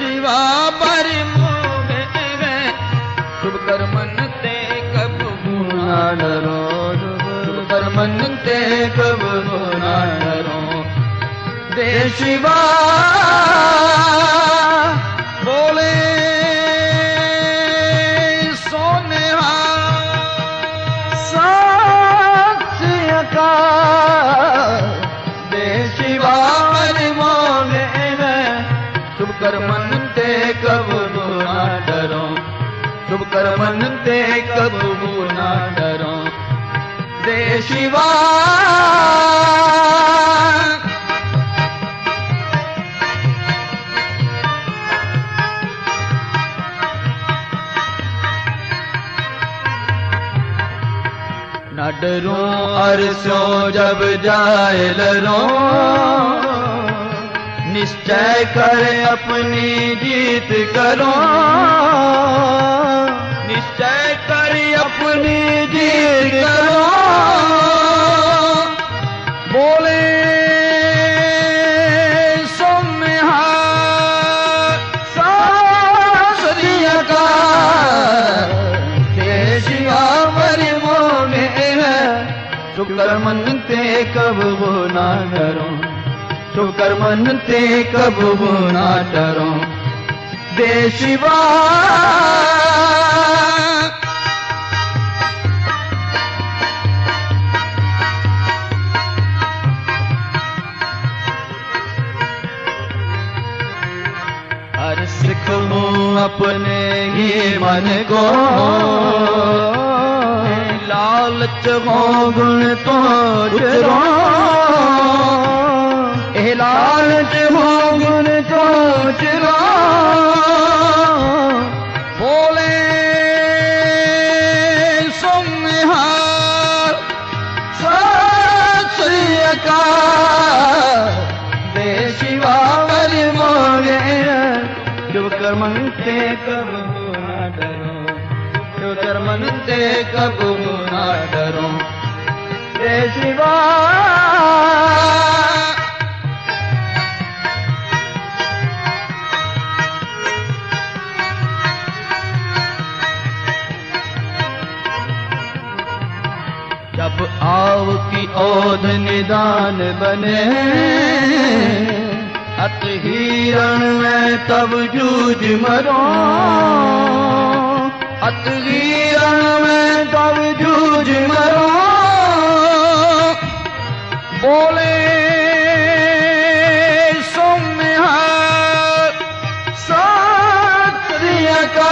शिवा पर मोहे शुभ कर्मन ते कब गुना डरो शुभ कर्मन ते कब गुना डरो दे शिवा शुभ कर्मन ते कब गुना डरो दे शिवा। न डरो अरसो जब जाए लरो। निश्चय कर अपनी जीत करो। मनते कब वो ना डरो। शुक्र मनते कब वो ना डरो। सिख हूँ अपने ही मन को। लालच हो गुण तो चरो ए लालच हो गुण तो चरो बोले सोमहार सत श्री अकाल दे शिवा वरि मोगे शुभ कर्मन ते कब ना डरो शुभ कर्मन ते कब ना डरो। दे शिवा। जब आव की ओध निदान बने, अत हिरण में तब जूझ मरो। अत हिरण में तब जूझ मरो। बोले, सोम्या सात्रिया का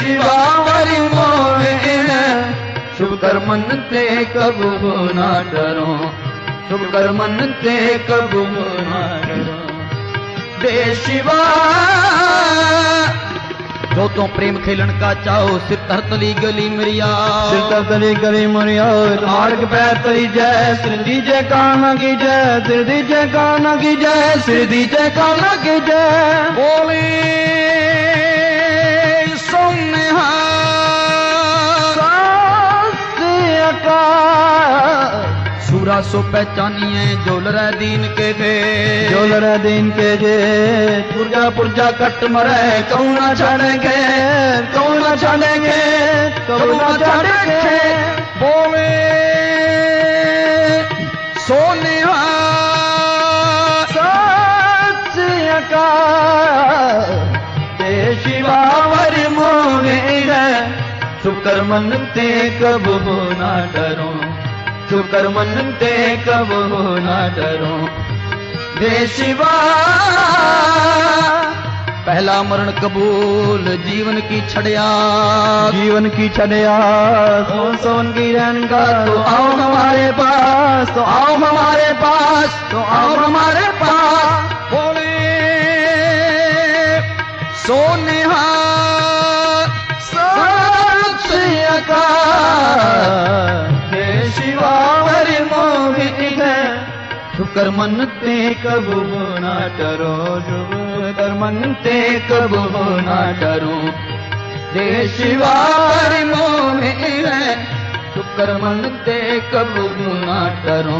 शिवा वरि मोहे शुभ ते कब ना डरो। शुभ कर्मन ते कब ना डरो। दे शिवा जो तो प्रेम खेलन का चाहो सिर तरतली गली मरिया। सिर तली गली मरिया मार्ग पैर तली जय सिर दीजे काना की जय सिर दीजे काना की जय सिर दीजे काना की जय। बोले। सो पहचानिए जोलर दीन के थे जोलर दिन के गे पुरजा पुरजा कट मरे कौना छड़ेंगे कौना छड़ेंगे कौना छड़ेंगे बोले सोनिया शिवावर मोहे शुक्र मन ते कब हो ना डरो। शुक्र मन ते कब हो ना डरो। दे शिवा पहला मरण कबूल जीवन की छड़िया जीवन की छड़िया सोन सोन की का तो आओ हमारे पास तो आओ हमारे पास तो आओ हमारे पास। बोले सोने सोनेहा हे शुक्र मन ते कब हो ना डरो शुक्र मन ते कब हो ना डरो दे शिवार मोह है शुक्र मन ते कब हो ना डरो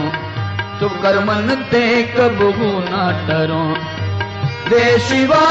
शुक्र मन ते कब हो ना डरो जय शिवा